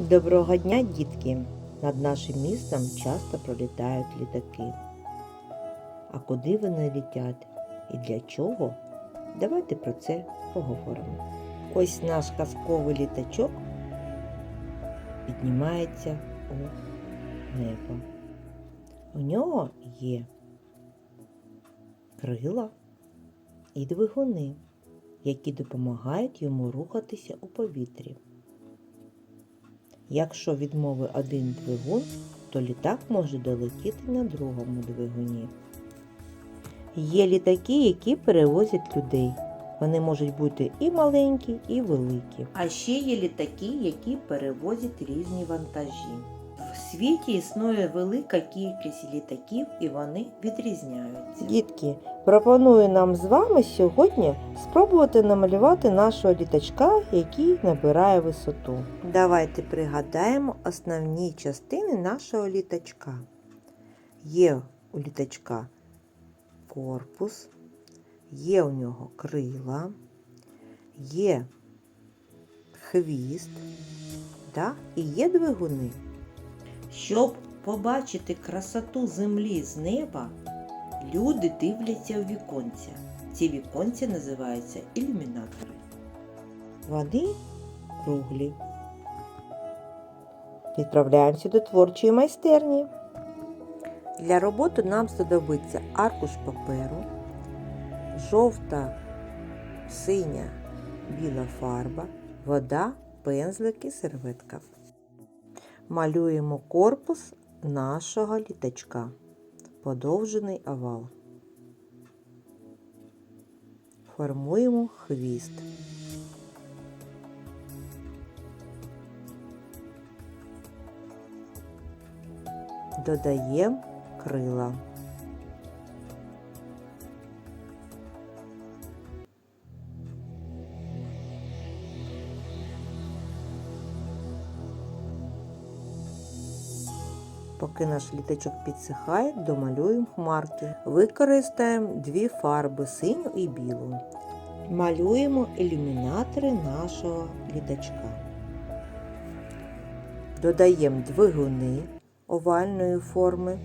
Доброго дня, дітки! Над нашим містом часто пролітають літаки. А куди вони літять і для чого? Давайте про це поговоримо. Ось наш казковий літачок піднімається у небо. У нього є крила і двигуни, які допомагають йому рухатися у повітрі. Якщо відмови один двигун, то літак може долетіти на другому двигуні. Є літаки, які перевозять людей. Вони можуть бути і маленькі, і великі. А ще є літаки, які перевозять різні вантажі. В світі існує велика кількість літаків і вони відрізняються. Дітки, пропоную нам з вами сьогодні спробувати намалювати нашого літачка, який набирає висоту. Давайте пригадаємо основні частини нашого літачка. Є у літачка корпус, є у нього крила, є хвіст та, і є двигуни. Щоб побачити красоту землі з неба, люди дивляться в віконця. Ці віконця називаються ілюмінатори. Вони круглі. Відправляємося до творчої майстерні. Для роботи нам знадобиться аркуш паперу, жовта, синя, біла фарба, вода, пензлик і серветка. Малюємо корпус нашого літачка. Подовжений овал. Формуємо хвіст. Додаємо крила. Поки наш літачок підсихає, домалюємо хмарки. Використаємо дві фарби синю і білу. Малюємо ілюмінатори нашого літачка. Додаємо двигуни овальної форми.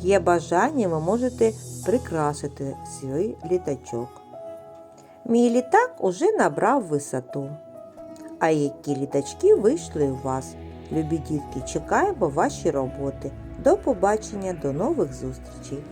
Є бажання, ви можете прикрасити свій літачок. Мій літак уже набрав висоту. А які літачки вийшли у вас? Любі дітки, чекаємо ваші роботи. До побачення, до нових зустрічей!